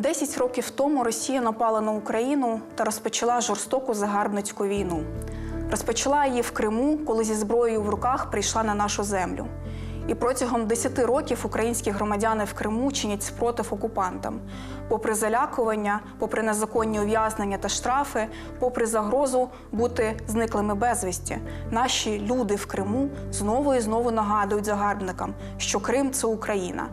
Десять років тому Росія напала на Україну та розпочала жорстоку загарбницьку війну. Розпочала її в Криму, коли зі зброєю в руках прийшла на нашу землю. І протягом 10 років українські громадяни в Криму чинять спротив окупантам, попри залякування, попри незаконні ув'язнення та штрафи, попри загрозу бути зниклими безвісті. Наші люди в Криму знову і знову нагадують загарбникам, що Крим це Україна.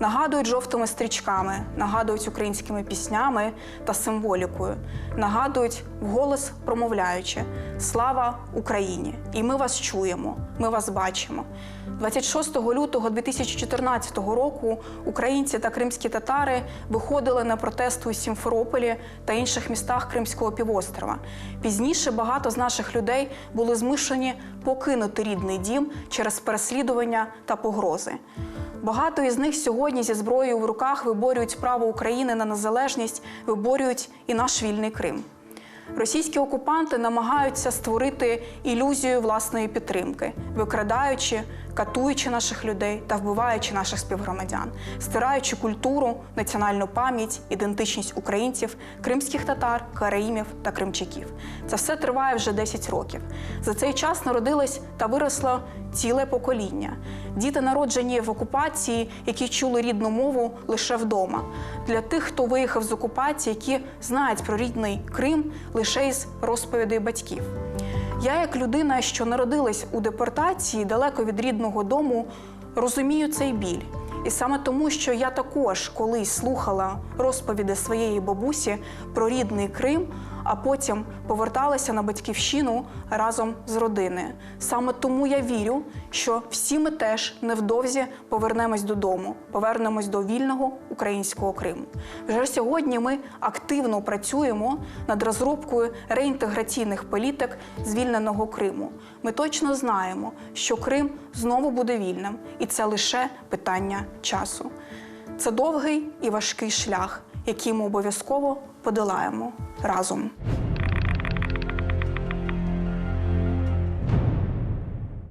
Нагадують жовтими стрічками, нагадують українськими піснями та символікою, нагадують вголос промовляючи Слава Україні! І ми вас чуємо, ми вас бачимо. 26 лютого 2014 року українці та кримські татари виходили на протести у Сімферополі та інших містах Кримського півострова. Пізніше багато з наших людей були змушені покинути рідний дім через переслідування та погрози. Багато із них сьогодні зі зброєю в руках виборюють право України на незалежність, виборюють і наш вільний Крим. Російські окупанти намагаються створити ілюзію власної підтримки, викрадаючи, катуючи наших людей та вбиваючи наших співгромадян, стираючи культуру, національну пам'ять, ідентичність українців, кримських татар, караїмів та кримчаків. Це все триває вже 10 років. За цей час народилось та виросло ціле покоління. Діти народжені в окупації, які чули рідну мову лише вдома. Для тих, хто виїхав з окупації, які знають про рідний Крим лише із розповідей батьків. Я, як людина, що народилась у депортації далеко від рідного дому, розумію цей біль. І саме тому, що я також колись слухала розповіді своєї бабусі про рідний Крим, а потім поверталася на батьківщину разом з родиною. Саме тому я вірю, що всі ми теж невдовзі повернемось додому, повернемось до вільного українського Криму. Вже сьогодні ми активно працюємо над розробкою реінтеграційних політик звільненого Криму. Ми точно знаємо, що Крим знову буде вільним, і це лише питання часу. Це довгий і важкий шлях, який ми обов'язково подолаємо разом.